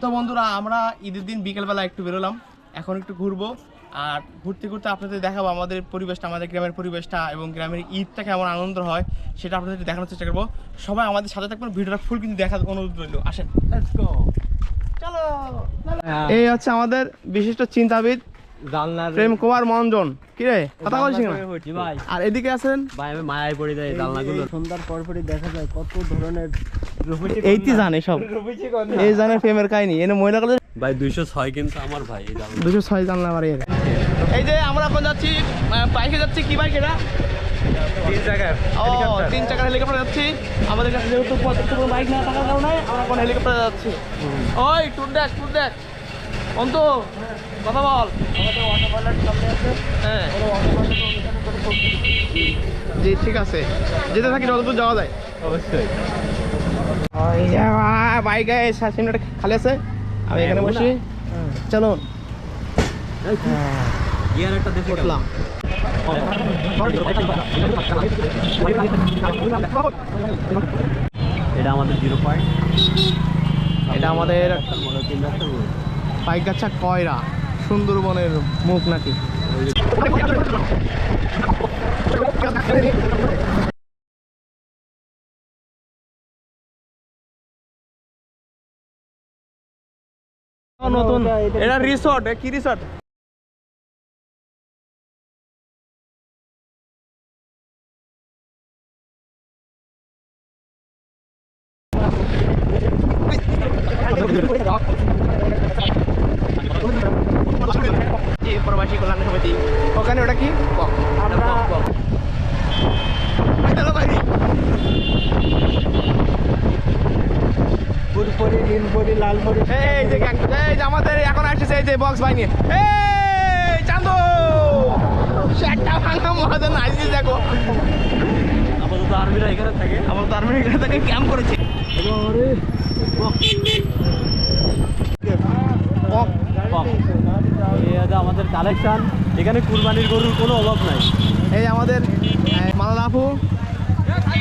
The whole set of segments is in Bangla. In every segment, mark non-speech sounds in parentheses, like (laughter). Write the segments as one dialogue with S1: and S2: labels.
S1: তো বন্ধুরা, আমরা ঈদের দিন বিকেলবেলা একটু বেরোলাম। এখন একটু ঘুরবো। আর ঘুরতে ঘুরতে আপনাদের দেখাবো আমাদের পরিবেশটা, আমাদের গ্রামের পরিবেশটা এবং গ্রামের ঈদটা কেমন আনন্দ হয় সেটা আপনাদের দেখানোর চেষ্টা করব। সবাই আমাদের সাথে থাকবেন, ভিডিওটা ফুল কিন্তু দেখার অনুরোধ রইল। আসেন এই হচ্ছে আমাদের বিশিষ্ট চিন্তাবিদ
S2: জানলার
S1: প্রেম কুমার মঞ্জন। কিরে কথা বলছি না?
S2: ভাই।
S1: আর এদিকে আছেন?
S2: ভাই আমি মায়ায় পড়ে যাই জানলাগুলো।
S3: পরপরই দেখা যায় কত ধরনের
S1: এইটি জানে সব। এই জানে প্রেমের কাহিনী। এনে মহিলাগুলো
S2: ভাই দুইশো ছয় কিন্তু আমার ভাই এই জানলা।
S1: দুশো ছয় জানলাম আমার এই যে আমরা এখন যাচ্ছি বাইকে যাচ্ছি কি বাইক এটা?
S2: তিন জায়গায়
S1: ও তিন চাকার হেলিকপ্টার যাচ্ছি। আমাদের কাছে যেহেতু পর্যাপ্ত বাইক না থাকার কারণে আমরা এখন হেলিকপ্টারে যাচ্ছি। ওই টুর দেখ টুর দেখ অন্ত কথা বল। হ্যাঁ। জি ঠিক আছে। যেতে থাকি যতদূর যাওয়া যায়।
S2: অবশ্যই।
S1: বাইকে খালি আছে। আমি এখানে বসি। চলো উঠলাম।
S2: এটা আমাদের জিরো পয়েন্ট।
S1: এটা আমাদের পাইকাচ্ছা কয়রা সুন্দরবনের মুখ নাকি? নতুন এটা রিসর্ট কি রিসর্ট প্রবাসী কল্যাণ সমিতি ওখানে ওটা কি এই যে এই যে আমাদের এখন আসছে এই যে বক্স ভাই নিয়ে। এই চান্দু! সেটা ভাঙা মহাজন আসছে দেখো।
S2: আপাতত আর্মিরা এখানে থাকে।
S1: আমার তার মানে এখানে থেকে ক্যাম্প করেছে।
S2: কম। আমাদের কালেকশন এখানে কুরবানির গরুর কোনো অভাব নাই।
S1: এই আমাদের এই, মালালা আপু।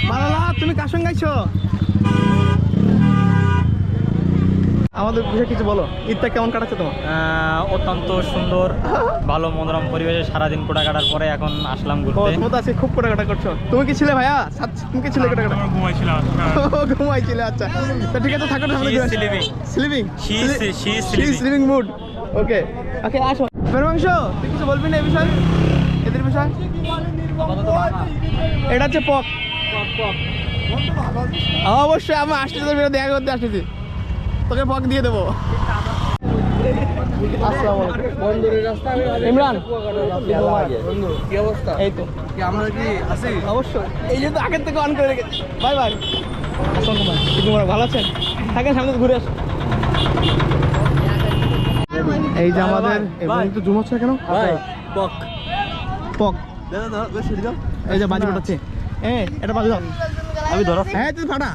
S1: মালালা তুমি কার সঙ্গে আইছো? আমাদের বিষয়ে কিছু বলো। ঈদটা কেমন কাটাচ্ছে তোমার?
S4: অত্যন্ত সুন্দর ভালো মনোরম পরিবেশে সারাদিন কোটা কাটার পরে এখন আসলাম ঘুরতে।
S1: তুমি তো আজকে খুব কাটা করছ। তুমি কি ছিলে ভাইয়া? তুমি কি ছিলে কাটা কাটা? ঘুমাইছিলে আচ্ছা। তো ঠিক আছে থাকো
S4: sleeping.
S1: Sleeping
S4: is- she
S1: sleeping mood okay okay আসো। মেরমাংস তুই কিছু বলবি না এই বিষয়ে? এদের বিষয়? এটা হচ্ছে পক অবশ্যই আমি আসছি তোর বিরুদ্ধে দেখা করতে আসতেছি। তোকে পক দিয়ে দেবো। ইমরান
S3: কি অবস্থা?
S1: এই তো।
S3: আমরা কি আছি?
S1: অবশ্যই। এই যে তো আগের থেকে অন করে রেখেছি। Bye bye. আসসালাম কুমার কুমার ভালো আছেন? থাকেন সামনে ঘুরে আসুন। এই যে আমাদের
S2: ভাই।
S1: একটু জুম হচ্ছে কেন
S2: ভাই পক
S1: এই যে বাজি ফাটাচ্ছে এ এটা বাজি দাও
S2: আমি ধরা।
S1: হ্যাঁ তুই ফাটা।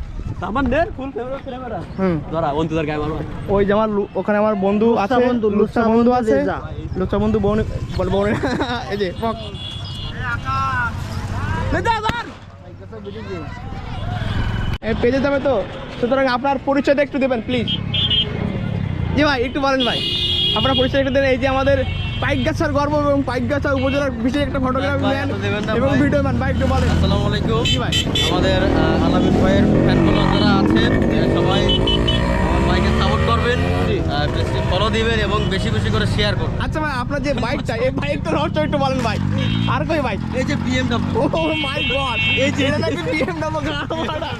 S2: আমার ফুল ফেভারিট ক্যামেরা
S1: হুম।
S2: ধরা অন্তদার গায়ে মারবা
S1: ওই যে আমার ওখানে আমার বন্ধু আছে
S3: বন্ধু,
S1: লুচ্চা বন্ধু আছে। লুচ্চা বন্ধু বোন বল বোন এই যে পেয়ে যাবে তো। সুতরাং আপনার পরিচয়টা একটু দেবেন প্লিজ জি ভাই একটু বলেন ভাই। আপনার পরিচয় একটু দেন। এই যে আমাদের পাইকগাছার গর্ব এবং পাইকগাছা উপজেলার বিশেষ একটা ফটোগ্রাফি ম্যান এবং ভিডিও ম্যান ভাই একটু বলেন।
S2: আসসালামু আলাইকুম।
S1: জি ভাই।
S2: আমাদের আছেন সবাই আমার সাপোর্ট করবেন ফলো দিবেন এবং বেশি বেশি করে শেয়ার করবেন।
S1: আচ্ছা ভাই আপনার যে বাইকটা এই বাইকটা রহস্য একটু বলেন ভাই। আর কই বাইক
S2: এই যে বিএমডব্লিউ
S1: ও মাই গড এই যে এটা নাকি বিএমডব্লিউ গাড়ি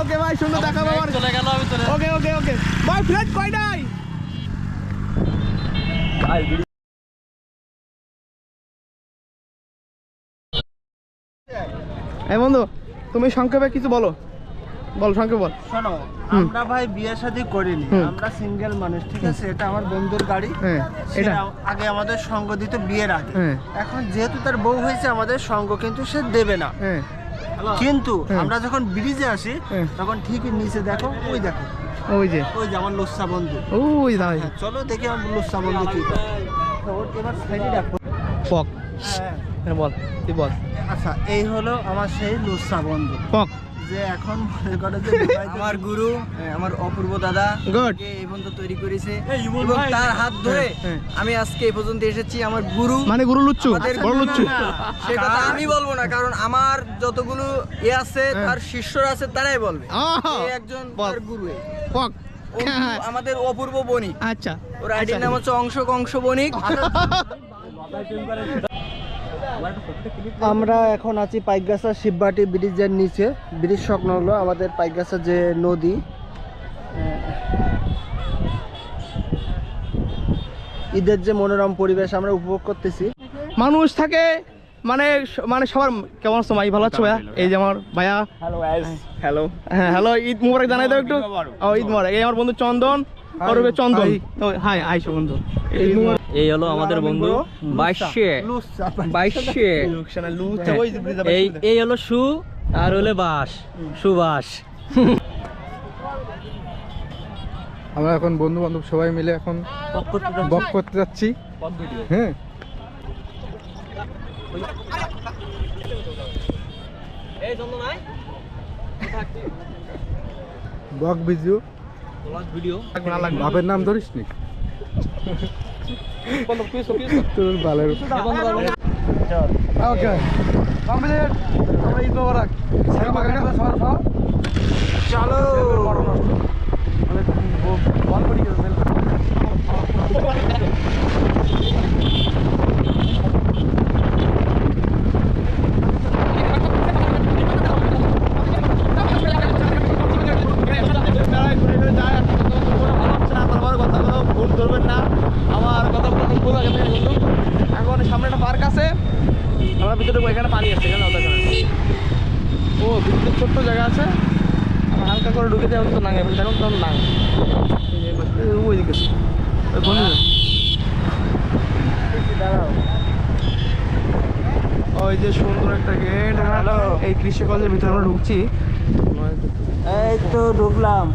S1: ওকে ভাই। সুন্দর দেখাবো আমার।
S2: চলে গেল আমি চলে
S1: ওকে ওকে ওকে ভাই ফ্লাইট কয়টাই এই বন্ধু তুমি সংক্ষেপে কিছু বলো। বল সংক্ষেপে বল।
S3: শোনো আমরা ভাই বিয়ে শাদী করিনি আমরা সিঙ্গেল মানুষ ঠিক আছে? এটা আমার বন্ধুর গাড়ি।
S1: হ্যাঁ এটা।
S3: আগে আমাদের সঙ্গ দিত বিয়ের আগে।
S1: হ্যাঁ।
S3: এখন যেহেতু তার বউ হয়েছে আমাদের সঙ্গ কিন্তু সে দেবে না।
S1: হ্যাঁ।
S3: কিন্তু আমরা যখন ব্রিজে আসি তখন ঠিকই নিচে দেখো ওই দেখো।
S1: ওই যে।
S3: ওই যে আমার লুচ্ছা বন্ধু।
S1: ওই
S3: হ্যাঁ, চলো দেখি আমার লুচ্ছা বন্ধু কি করে। এবার সাইডে দেখো।
S1: পক।
S3: হ্যাঁ।
S1: হ্যাঁ বল তুই বল।
S3: আচ্ছা এই হলো আমার সেই লুচ্ছা বন্ধু।
S1: পক।
S3: যে এখন মনে করো যে
S5: আমার গুরু আমার অপূর্ব দাদা. এই পর্যন্ত তৈরি করেছে এবং তার হাত ধরে
S1: হ্যাঁ।
S5: আমি আজকে এই পর্যন্ত এসেছি আমার গুরু।
S1: মানে গুরু লুচ্চু বড় লুচ্চু।
S5: সে কথা আমি বলব না কারণ আমার যতগুলো এ আছে
S1: হ্যাঁ।
S5: তার শিষ্যরা আছে তারাই বলবে। একজন তার গুরু।
S1: পক।
S5: আমাদের অপূর্ব বণিক।
S1: আচ্ছা।
S5: ওর আইডির নাম হচ্ছে অংশ কংশ বণিক (laughs)
S3: আমরা এখন আছি পাইকগাছা শিববাটি ব্রিজের নিচে। ব্রিজ হলো আমাদের পাইকগাছা যে নদী। ঈদের যে মনোরম পরিবেশ আমরা উপভোগ করতেছি।
S1: মানুষ থাকে মানে মানে সবার কেমন আছো ভাই ভালো আছো ভাইয়া? এই যে আমার ভাইয়া। হ্যালো হ্যালো হ্যাঁ হ্যালো ঈদ মুবারক জানাই দাও একটু। ও ঈদ মুবারক। এই আমার বন্ধু চন্দন ওর চন্দন। হাই আইসো বন্ধু।
S2: এই হলো আমাদের বন্ধু বাইশে বাইশে। এই এই হলো সু আর হলো বাস সুবাস
S6: আমরা এখন বন্ধু বান্ধব সবাই মিলে এখন বক করতে যাচ্ছি। হ্যাঁ। বক বিজু
S2: ভিডিও।
S6: বাপের নাম ধরিস নি তোর বালের ওকে কমপ্লিট আমরা ঈদ মোবারক চলো
S1: ভুল ধরবেন না আমার কথা বলতে ভুল আগে থেকে বন্ধু এখন সামনে একটা পার্ক আছে আমরা ভিতরে এখানে পানি আছে এখানে ও ভিতরে ছোট্ট জায়গা আছে। আমরা হালকা করে ঢুকে যাই তো নাঙে দেখুন তখন নাং ওই দিকে ওই ওই যে সুন্দর একটা গেট এই কৃষি কলেজের ভিতরে আমরা ঢুকছি।
S3: এই তো ঢুকলাম।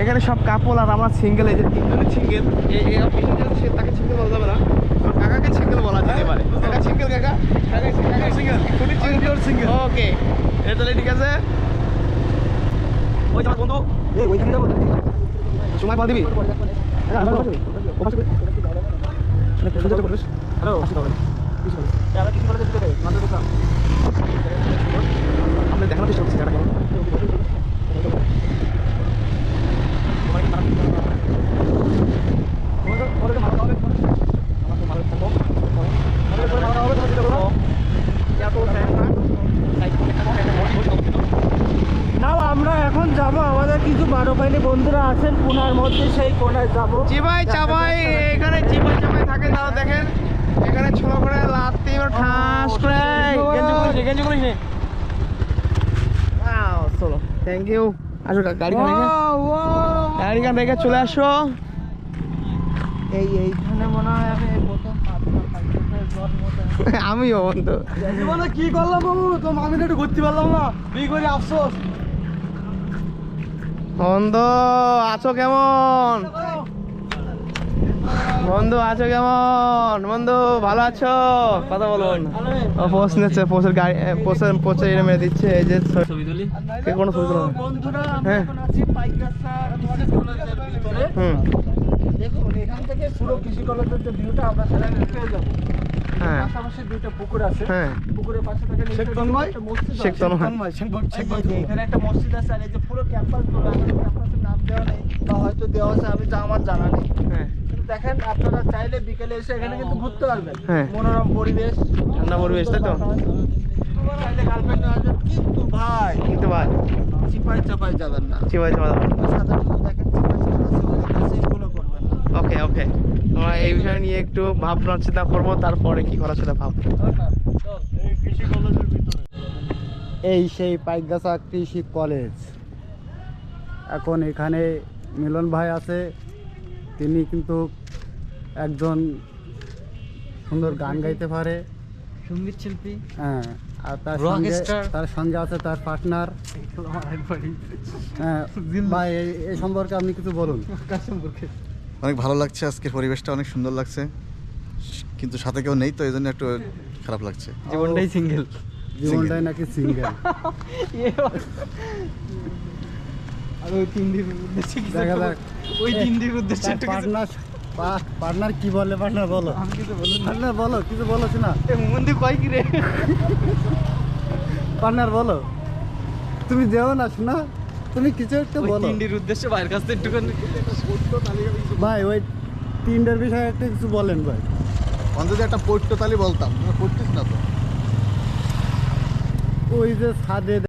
S1: এখানে সব কাপল আর আমার সিঙ্গেল এই যে তিনজনের সিঙ্গেল সে তাকে সিঙ্গেল বলা যাবে না। কাকাকে সিঙ্গেল বলা যেতে পারে। কাকা সিঙ্গেল কাকা? কাকা কাকা সিঙ্গেল সিঙ্গেল সিঙ্গেল ওকে এটা ঠিক আছে? ওই যে বন্ধু।
S3: এই ওইখানে যাব
S1: সময় পাল দিবি? হ্যালো। আপনি দেখানোর চেষ্টা করছি জায়গাটা কেমন
S3: আমরা এখন যাব আমাদের কিছু বারো পাইনি বন্ধুরা আছেন পুনার মধ্যে সেই কোনায় যাব
S1: চিবাই চাবাই এখানে চিবাই চাবাই থাকে তারা দেখেন এখানে ছোট করে লাত্তি ঠাস করে গেঞ্জি খুলিস গেঞ্জি খুলিস চলো থ্যাংক ইউ আসো গা- গাড়ি খান গাড়ি খান রেখে চলে আসো।
S3: এই এইখানে মনে হয় আমি প্রথম (laughs)
S1: আমিও বন্ধু।
S3: জীবনে কি করলাম বাবু? তো আমি একটু ঘুরতে পারলাম না। বিয়ে করে আফসোস।
S1: বন্ধু আছো কেমন? বন্ধু আছো কেমন? বন্ধু ভালো আছো? কথা বলুন। ও পোস্ট নিচ্ছে পোস্টের গাড়ি পোস্টের পোস্টে এনে মেরে দিচ্ছে এই যে
S2: ছবি। তুলি?
S1: কে কোনো ছবি তোলো? না।
S3: বন্ধুরা আমরা
S1: হ্যাঁ। হুম।
S3: দেখুন এখান থেকে পুরো কৃষি কলেজের যে ভিউটা আমরা পেয়ে যাব।
S1: হ্যাঁ।
S3: পাশাপাশি দুইটা পুকুর আছে।
S1: হ্যাঁ।
S3: পুকুরের পাশে থাকে একটা মসজিদ
S1: শেখ
S3: আছে।
S1: তন্ময়।
S3: এখানে একটা মসজিদ আছে আর এই যে পুরো ক্যাম্পাস ক্যাম্পাসের নাম দেওয়া নেই বা হয়তো দেওয়া আছে আমি যা আমার জানা নেই।
S1: হ্যাঁ।
S3: দেখেন আপনারা চাইলে বিকেলে এসে এখানে কিন্তু ঘুরতে পারবেন।
S1: হ্যাঁ।
S3: মনোরম পরিবেশ।
S1: ঠান্ডা পরিবেশ, তাই তো?
S3: চাইলে গার্লফ্রেন্ড নেওয়া কিন্তু ভাই
S1: কিন্তু ভাই।
S3: চিপাই চাপাই যাবেন না। সাধারণত দেখেন চিপাই করবেন না।
S1: ওকে ওকে। আমরা এই বিষয় নিয়ে একটু ভাবনা চিন্তা করব তারপরে কি করা সেটা ভাববো।
S3: এই সেই পাইকগাছা কৃষি কলেজ। এখন এখানে মিলন ভাই আছে তিনি কিন্তু একজন সুন্দর গান গাইতে পারে।
S5: সংগীত শিল্পী।
S3: হ্যাঁ আর তার সঙ্গে তার সঙ্গে আছে তার পার্টনার হ্যাঁ ভাই এই- এই সম্পর্কে আপনি কিছু বলুন।
S7: অনেক ভালো লাগছে আজকের পরিবেশটা অনেক সুন্দর লাগছে। কিন্তু সাথে কেউ নেই তো এই জন্য একটু খারাপ লাগছে।
S2: জীবনটাই সিঙ্গেল
S6: জীবনটাই নাকি সিঙ্গেল
S8: আর ওই উদ্দেশ্যে
S6: দেখা যাক।
S8: ওই তিনটির উদ্দেশ্যে একটা কিছু-
S6: পার্টনার পার্টনার কি বলে পার্টনার বলো।
S8: আমি কিছু বলুন।
S6: পার্টনার বলো কিছু বলো না।
S8: মন্দির কয় কি রে?
S6: পার্টনার বলো। তুমি যেও না শোনা। তুমি কিছু একটা বলো।
S8: তিনটির উদ্দেশ্যে বাইরের কাছ থেকে একটুখানি।
S6: ভাই ওই তিনটার বিষয়ে একটা কিছু বলেন ভাই।
S7: অন্তত একটা পৈট্য তালি বলতাম পড়তিস না তো।
S6: ওই যে ছাদে